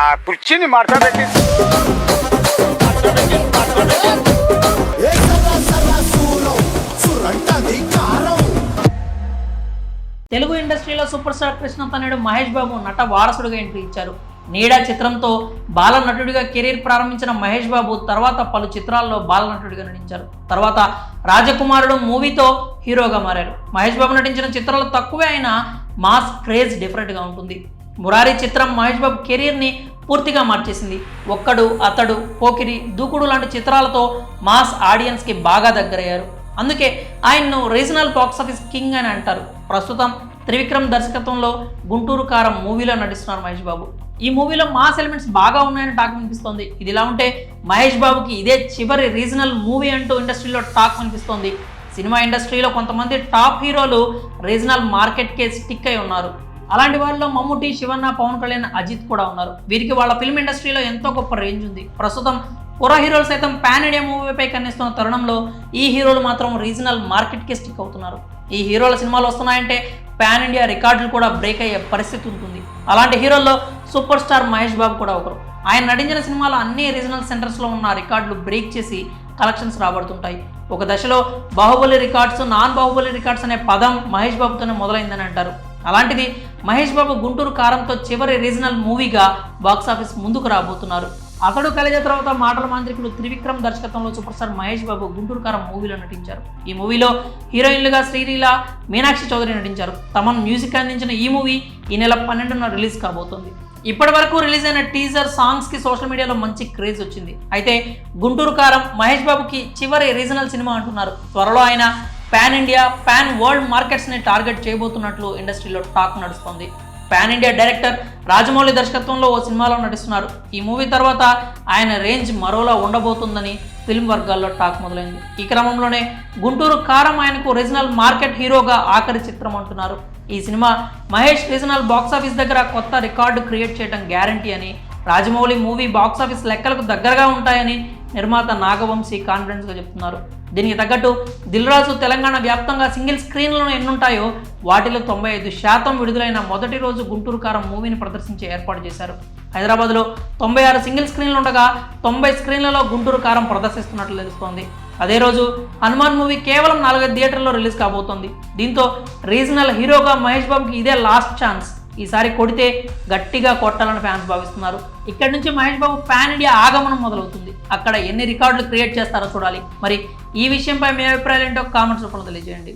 ఆ కుర్చీని మడత తెలుగు ఇండస్ట్రీలో సూపర్ స్టార్ కృష్ణ తనయుడు మహేష్ బాబు నట వారసుడిగా ఎంట్రీ ఇచ్చారు. నీడా చిత్రంతో బాల నటుడిగా కెరీర్ ప్రారంభించిన మహేష్ బాబు తర్వాత పలు చిత్రాల్లో బాల నటుడిగా నటించారు. తర్వాత రాజకుమారుడు మూవీతో హీరోగా మారారు. మహేష్ బాబు నటించిన చిత్రాలు తక్కువే అయినా మాస్ క్రేజ్ డిఫరెంట్గా ఉంటుంది. మురారి చిత్రం మహేష్ బాబు కెరీర్ని పూర్తిగా మార్చేసింది. ఒక్కడు అతడు పోకిరి దూకుడు లాంటి చిత్రాలతో మాస్ ఆడియన్స్కి బాగా దగ్గరయ్యారు. అందుకే ఆయన్ను రీజనల్ బాక్స్ ఆఫీస్ కింగ్ అని అంటారు. ప్రస్తుతం త్రివిక్రమ్ దర్శకత్వంలో గుంటూరు కారం మూవీలో నటిస్తున్నారు మహేష్ బాబు. ఈ మూవీలో మాస్ ఎలిమెంట్స్ బాగా ఉన్నాయని టాక్ వినిపిస్తోంది. ఇది ఇలా ఉంటే మహేష్ బాబుకి ఇదే చివరి రీజనల్ మూవీ అంటూ ఇండస్ట్రీలో టాక్ వినిపిస్తోంది. సినిమా ఇండస్ట్రీలో కొంతమంది టాప్ హీరోలు రీజనల్ మార్కెట్కే స్టిక్ అయి ఉన్నారు. అలాంటి వాళ్ళలో మమ్ముటి శివన్న పవన్ కళ్యాణ్ అజిత్ కూడా ఉన్నారు. వీరికి వాళ్ళ ఫిల్మ్ ఇండస్ట్రీలో ఎంతో గొప్ప రేంజ్ ఉంది. ప్రస్తుతం పుర హీరోలు సైతం పాన్ ఇండియా మూవీపై కనిపిస్తున్న తరుణంలో ఈ హీరోలు మాత్రం రీజనల్ మార్కెట్కే స్టిక్ అవుతున్నారు. ఈ హీరోల సినిమాలు వస్తున్నాయంటే పాన్ ఇండియా రికార్డులు కూడా బ్రేక్ అయ్యే పరిస్థితి ఉంటుంది. అలాంటి హీరోల్లో సూపర్ స్టార్ మహేష్ బాబు కూడా ఒకరు. ఆయన నటించిన సినిమాలు అన్ని రీజనల్ సెంటర్స్లో ఉన్న రికార్డులు బ్రేక్ చేసి కలెక్షన్స్ రాబడుతుంటాయి. ఒక దశలో Baahubali records non Baahubali records అనే పదం మహేష్ బాబుతోనే మొదలైందని అంటారు. అలాంటిది మహేష్ బాబు గుంటూరు కారంతో చివరి రీజనల్ మూవీగా బాక్సాఫీస్ ముందుకు రాబోతున్నారు. అతడు కలిగిన తర్వాత మాటల మాంత్రికుడు త్రివిక్రమ్ దర్శకత్వంలో సూపర్ స్టార్ మహేష్ బాబు గుంటూరు కారం మూవీలో నటించారు. ఈ మూవీలో హీరోయిన్లుగా శ్రీలీల మీనాక్షి చౌదరి నటించారు. తమన్ మ్యూజిక్ అందించిన ఈ మూవీ ఈ నెల పన్నెండున రిలీజ్ కాబోతోంది. ఇప్పటి వరకు రిలీజ్ అయిన టీజర్ సాంగ్స్కి సోషల్ మీడియాలో మంచి క్రేజ్ వచ్చింది. అయితే గుంటూరు కారం మహేష్ బాబుకి చివరి రీజనల్ సినిమా అంటున్నారు. త్వరలో ఆయన పాన్ ఇండియా పాన్ వరల్డ్ మార్కెట్స్ని టార్గెట్ చేయబోతున్నట్లు ఇండస్ట్రీలో టాక్ నడుస్తోంది. పాన్ ఇండియా డైరెక్టర్ రాజమౌళి దర్శకత్వంలో ఓ సినిమాలో నటిస్తున్నారు. ఈ మూవీ తర్వాత ఆయన రేంజ్ మరోలా ఉండబోతుందని ఫిల్మ్ వర్గాల్లో టాక్ మొదలైంది. ఈ క్రమంలోనే గుంటూరు కారం ఆయనకు రీజనల్ మార్కెట్ హీరోగా ఆఖరి చిత్రం అంటున్నారు. ఈ సినిమా మహేష్ రీజనల్ బాక్సాఫీస్ దగ్గర కొత్త రికార్డు క్రియేట్ చేయడం గ్యారంటీ అని రాజమౌళి మూవీ బాక్సాఫీస్ లెక్కలకు దగ్గరగా ఉంటాయని నిర్మాత నాగవంశీ కాన్ఫిడెన్స్గా చెప్తున్నారు. దీనికి తగ్గట్టు దిల్రాజు తెలంగాణ వ్యాప్తంగా సింగిల్ స్క్రీన్లను ఎన్నుంటాయో వాటిలో తొంభై ఐదు శాతం విడుదలైన మొదటి రోజు గుంటూరు కారం మూవీని ప్రదర్శించే ఏర్పాటు చేశారు. హైదరాబాద్లో తొంభై ఆరు సింగిల్ స్క్రీన్లు ఉండగా తొంభై స్క్రీన్లలో గుంటూరు కారం ప్రదర్శిస్తున్నట్లు తెలుస్తోంది. అదే రోజు హనుమాన్ మూవీ కేవలం నాలుగైదు థియేటర్లో రిలీజ్ కాబోతోంది. దీంతో రీజనల్ హీరోగా మహేష్ బాబుకి ఇదే లాస్ట్ ఛాన్స్. ఈసారి కొడితే గట్టిగా కొట్టాలని ఫ్యాన్స్ భావిస్తున్నారు. ఇక్కడి నుంచి మహేష్ బాబు ఫ్యాన్ ఇండియా ఆగమనం మొదలవుతుంది. అక్కడ ఎన్ని రికార్డులు క్రియేట్ చేస్తారో చూడాలి. మరి ఈ విషయంపై మీ అభిప్రాయాలు ఏంటో కామెంట్స్ రూపంలో తెలియజేయండి.